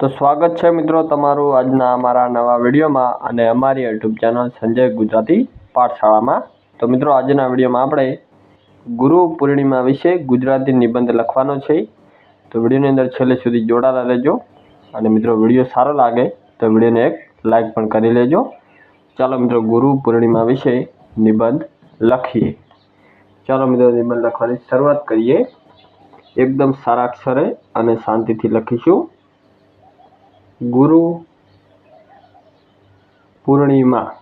તો સ્વાગત છે મિત્રો તમારું આજના અમારા નવા વિડીયોમાં અને અમારી યુટ્યુબ ચેનલ સંજય ગુજરાતી પાઠશાળામાં. તો મિત્રો આજના વિડીયોમાં આપણે ગુરુ પૂર્ણિમા વિશે ગુજરાતી નિબંધ લખવાનો છે. તો વિડીયોની અંદર છેલ્લે સુધી જોડાતા રહેજો અને મિત્રો વીડિયો સારો લાગે તો વિડીયોને એક લાઈક પણ કરી લેજો. ચાલો મિત્રો ગુરુ પૂર્ણિમા વિશે નિબંધ લખીએ. ચાલો મિત્રો નિબંધ લખવાની શરૂઆત કરીએ. એકદમ સારા અક્ષરે અને શાંતિથી લખીશું. ગુરુ પૂર્ણિમા.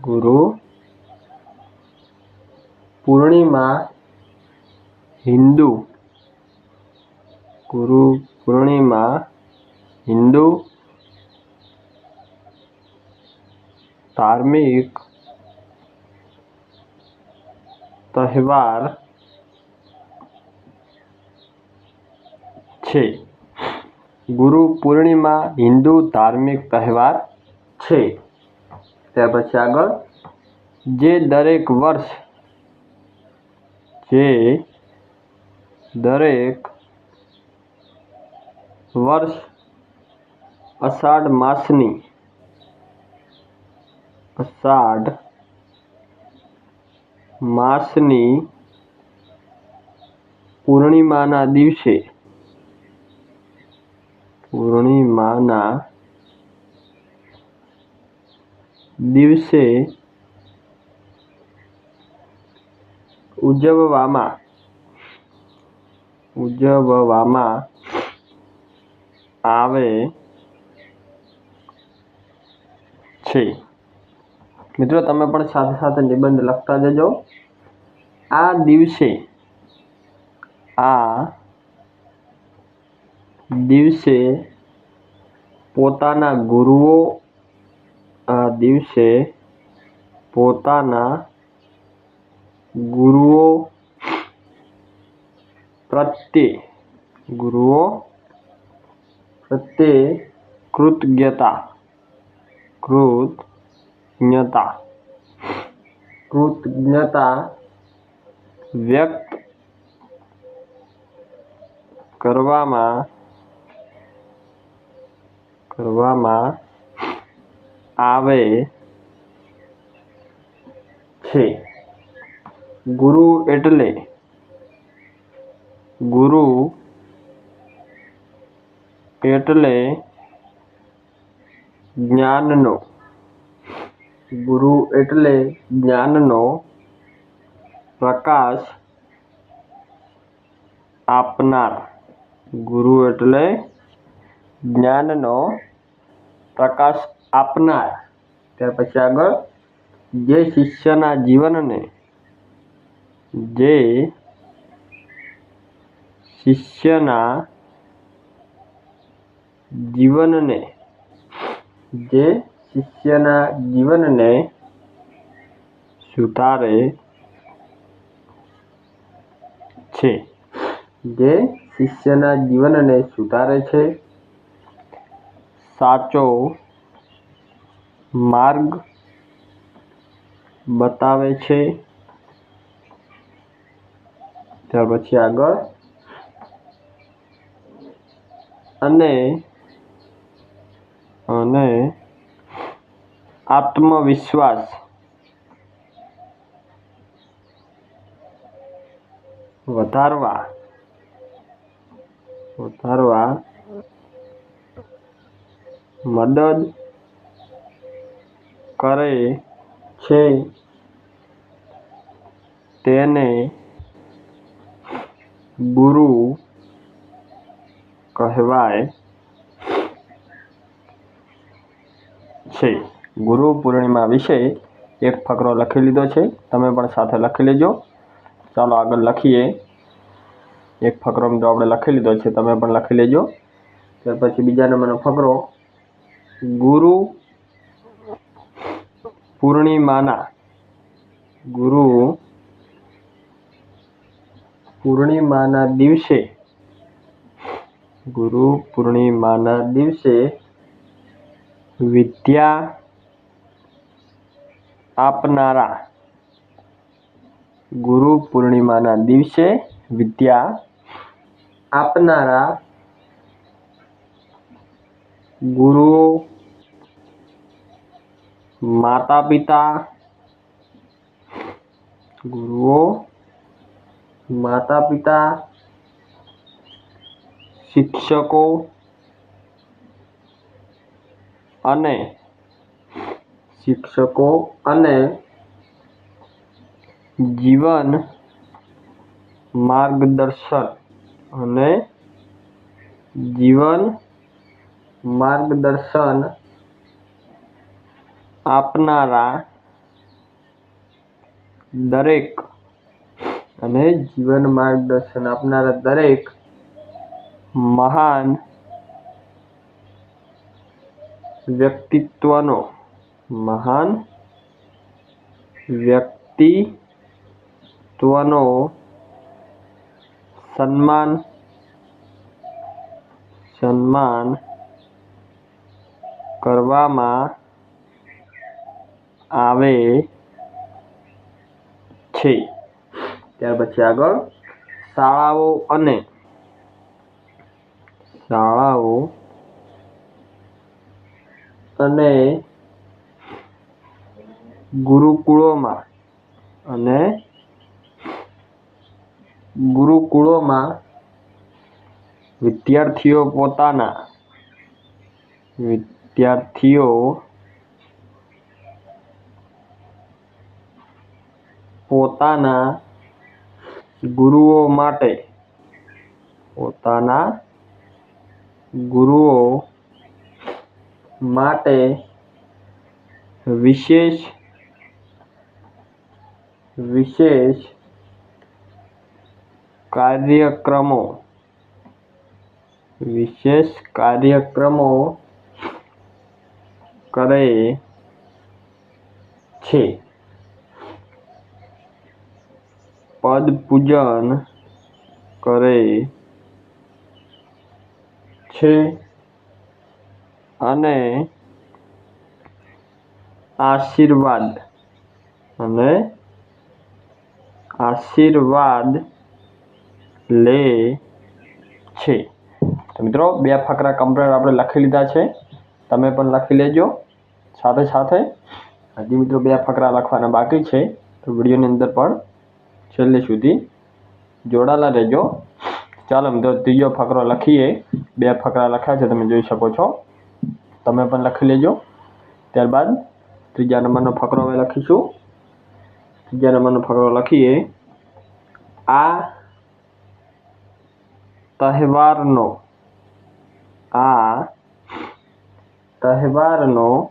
ગુરુ પૂર્ણિમા હિન્દુ. ગુરુ પૂર્ણિમા હિન્દુ. ધાર્મિક તહેવાર છે. ગુરુ પૂર્ણિમા હિન્દુ ધાર્મિક તહેવાર છે. ત્યાર પછી આગળ, જે દરેક વર્ષ જે દરેક વર્ષ અષાઢ માસની અષાઢ માસની પૂર્ણિમાના દિવસે પૂર્ણિમાના દિવસે ઉજવવામાં ઉજવવામાં આવે છે. મિત્રો, તમે પણ સાથે સાથે નિબંધ લખતા જજો. આ દિવસે આ દિવસે પોતાના ગુરુઓ, આ દિવસે પોતાના ગુરુઓ પ્રત્યે ગુરુઓ પ્રત્યે કૃતજ્ઞતા કૃતજ્ઞતા કૃતજ્ઞતા વ્યક્ત કરવામાં કરવામાં આવે છે. ગુરુ એટલે ગુરુ એટલે જ્ઞાનનો. ગુરુ એટલે જ્ઞાનનો પ્રકાશ આપનાર. ગુરુ એટલે જ્ઞાનનો પ્રકાશ આપનાર. ત્યાર પછી આગળ, જે શિષ્યના જીવનને, જે શિષ્યના જીવનને, જે શિષ્યના જીવનને સુધારે છે. જે શિષ્યના જીવનને સુધારે છે. સાચો માર્ગ બતાવે છે. ત્યાર પછી આગળ. અને અને આત્મવિશ્વાસ. વધારવા વધારવા મદદ કરે છે. તેને ગુરુ કહેવાય છે. ગુરુ પૂર્ણિમા વિશે એક ફકરો લખી લીધો છે. તમે પણ સાથે લખી લેજો. ચાલો આગળ લખીએ. એક ફકરો જો આપણે લખી લીધો છે. તમે પણ લખી લેજો. ત્યાર પછી બીજા નંબરનો ફકરો ગુરુ પૂર્ણિમાના ગુરુ પૂર્ણિમાના દિવસે, ગુરુ પૂર્ણિમાના દિવસે વિદ્યા આપનારા, ગુરુ પૂર્ણિમાના દિવસે વિદ્યા આપનારા ગુરુઓ માતા પિતા ગુરુઓ માતા પિતા શિક્ષકો અને શિક્ષકો અને જીવન માર્ગદર્શન અને જીવન માર્ગદર્શન આપનારા દરેક અને જીવન માર્ગદર્શન આપનારા દરેક મહાન વ્યક્તિત્વનો મહાન વ્યક્તિત્વનો સન્માન સન્માન કરવામાં આવે છે. ત્યાર પછી આગળ શાળાઓ અને શાળાઓ અને ગુરુકુળોમાં અને ગુરુકુળોમાં વિદ્યાર્થીઓ પોતાના વિદ્યાર્થીઓ પોતાના ગુરુઓ માટે પોતાના ગુરુઓ માટે વિશેષ વિશેષ કાર્યક્રમો વિશેષ કાર્યક્રમો કરે છે. પદ પૂજન કરે છે અને આશીર્વાદ અને આશીર્વાદ લે છે. તો મિત્રો, બે ફકરા કમ્પ્લેટ આપણે લખી લીધા છે. તમે પણ લખી લેજો સાથે સાથે. હજી મિત્રો, બે ફકરા લખવાના બાકી છે. તો વિડીયોની અંદર પણ છેલ્લે સુધી જોડાયેલા રહેજો. ચાલો મિત્રો ત્રીજો ફકરો લખીએ. બે ફકરા લખ્યા છે, તમે જોઈ શકો છો. તમે પણ લખી લેજો. ત્યારબાદ ત્રીજા નંબરનો ફકરો હવે લખીશું. ત્રીજા નંબરનો ફકરો લખીએ. આ તહેવારનો આ તહેવારનો,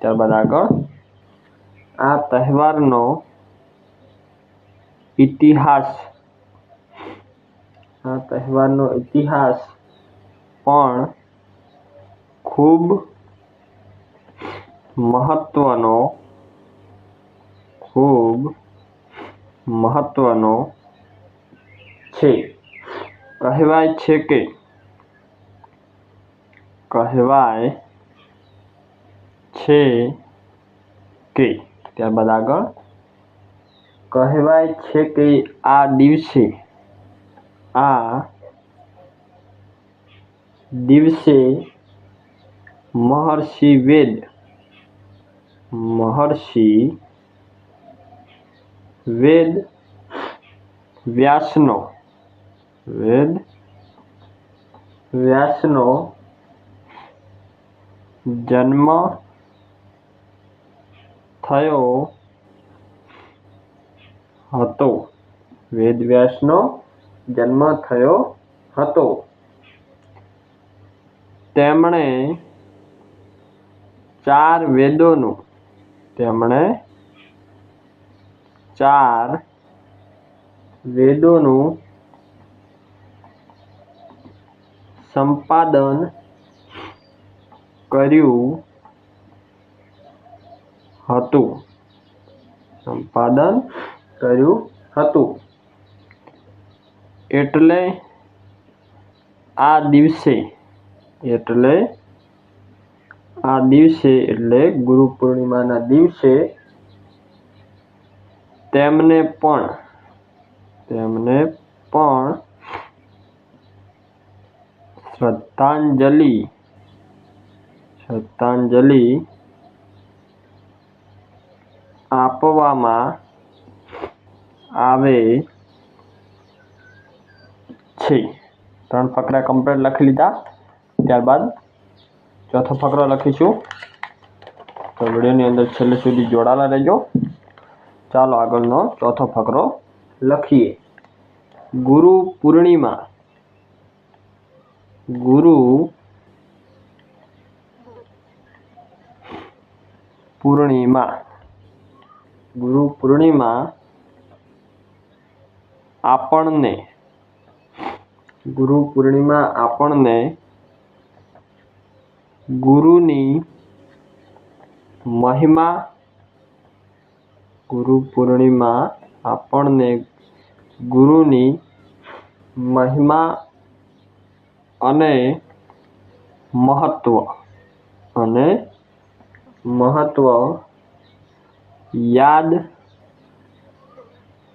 ત્યારબાદ આગળ, આ તહેવારનો ઇતિહાસ આ તહેવારનો ઇતિહાસ પણ ખૂબ મહત્વનો ખૂબ મહત્વનો છે. કહેવાય છે કે, કહેવાય છે કે, ત્યારબાદ આગળ કહેવાય છે કે આ દિવસે આ દિવસે મહર્ષિ વેદ મહર્ષિ વેદ વ્યાસનો વેદ વ્યાસનો જન્મ થયો હતો. વેદવ્યાસનો જન્મ થયો હતો. તેમણે ચાર વેદોનું, તેમણે ચાર વેદોનું સંપાદન કર્યું હતું. સંપાદન કર્યું હતું. એટલે આ દિવસે, એટલે આ દિવસે, એટલે ગુરુ પૂર્ણિમાના દિવસે તેમને પણ તેમને પણ શ્રદ્ધાંજલિ શ્રદ્ધાંજલિ આપવામાં આવે છે. ત્રણ ફકરા કમ્પ્લીટ લખી લીધા. ત્યારબાદ ચોથો ફકરો લખીશું. તો વિડીયોની અંદર છેલ્લે સુધી જોડાયેલા રહેજો. ચાલો આગળનો ચોથો ફકરો લખીએ. ગુરુ પૂર્ણિમા. ગુરુ પૂર્ણિમા. ગુરુ પૂર્ણિમા આપણને, ગુરુ પૂર્ણિમા આપણને ગુરુની મહિમા, ગુરુ પૂર્ણિમા આપણને ગુરુની મહિમા અને મહત્વ અને મહત્વ યાદ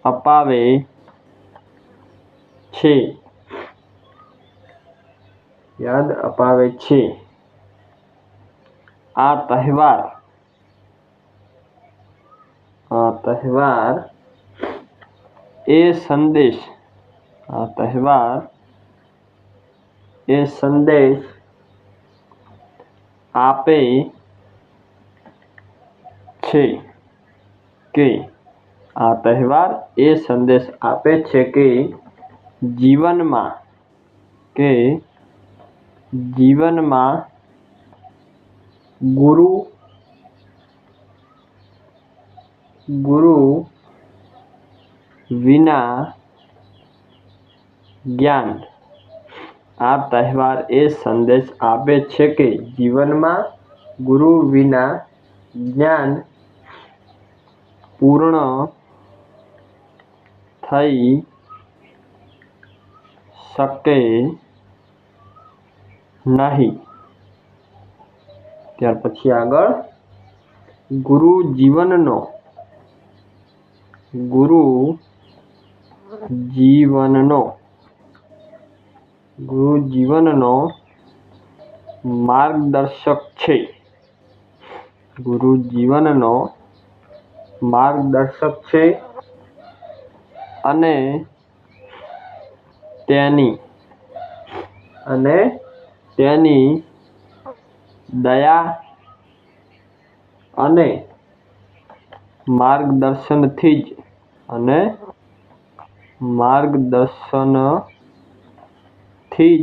અપાવે છે યાદ અપાવે છે આ તહેવાર આ તહેવાર એ સંદેશ આ તહેવાર એ સંદેશ આપે છે કે આ તહેવાર એ સંદેશ આપે છે કે જીવનમાં કે જીવનમાં ગુરુ ગુરુ વિના જ્ઞાન આ તહેવાર એ સંદેશ આપે છે કે જીવનમાં ગુરુ વિના જ્ઞાન પૂર્ણ થઈ શકે નહીં. ત્યાર પછી આગળ ગુરુ જીવનનો. ગુરુ જીવનનો. ગુરુ જીવનનો માર્ગદર્શક છે. ગુરુ જીવનનો માર્ગદર્શક છે. અને તેની અને તેની દયા અને માર્ગદર્શનથી જ અને માર્ગદર્શનથી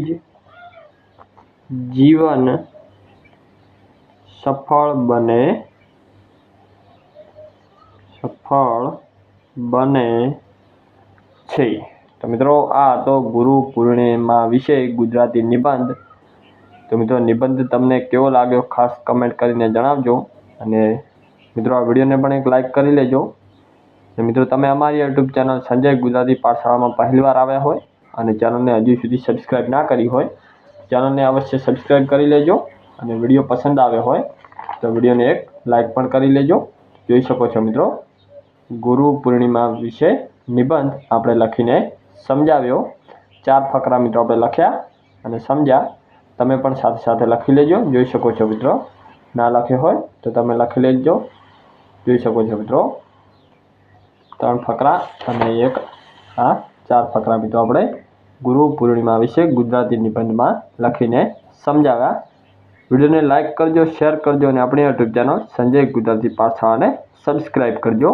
જ જીવન સફળ બને સફળ બને છે. તો મિત્રો, આ હતો ગુરુ પૂર્ણિમા વિશે ગુજરાતી નિબંધ. તો મિત્રો, નિબંધ તમને કેવો લાગ્યો ખાસ કમેન્ટ કરીને જણાવજો. અને મિત્રો, આ વિડીયોને પણ એક લાઇક કરી લેજો. મિત્રો, તમે અમારી યુટ્યુબ ચેનલ સંજય ગુજરાતી પાઠશાળામાં પહેલીવાર આવ્યા હોય અને ચેનલને હજુ સુધી સબસ્ક્રાઈબ ના કરી હોય, ચેનલને અવશ્ય સબસ્ક્રાઈબ કરી લેજો અને વીડિયો પસંદ આવ્યો હોય, તો વિડીયોને એક લાઇક પણ કરી લેજો. જોઈ શકો છો મિત્રો, ગુરુ પૂર્ણિમા વિશે નિબંધ આપણે લખીને સમજાવ્યો. ચાર ફકરા મિત્રો આપણે લખ્યા અને સમજ્યા. તમે પણ સાથે સાથે લખી લેજો. જોઈ શકો છો મિત્રો. ના લખ્યો હોય તો તમે લખી લેજો. જોઈ શકો છો મિત્રો. ત્રણ ફકરા અને એક આ ચાર ફકરા મિત્રો આપણે ગુરુ પૂર્ણિમા વિશે ગુજરાતી નિબંધમાં લખીને સમજાવ્યા. વિડીયોને લાઇક કરજો શેર કરજો અને આપણી યુટ્યુબ ચેનલ સંજય ગુજરાતી પાઠશાળાને સબસ્ક્રાઈબ કરજો.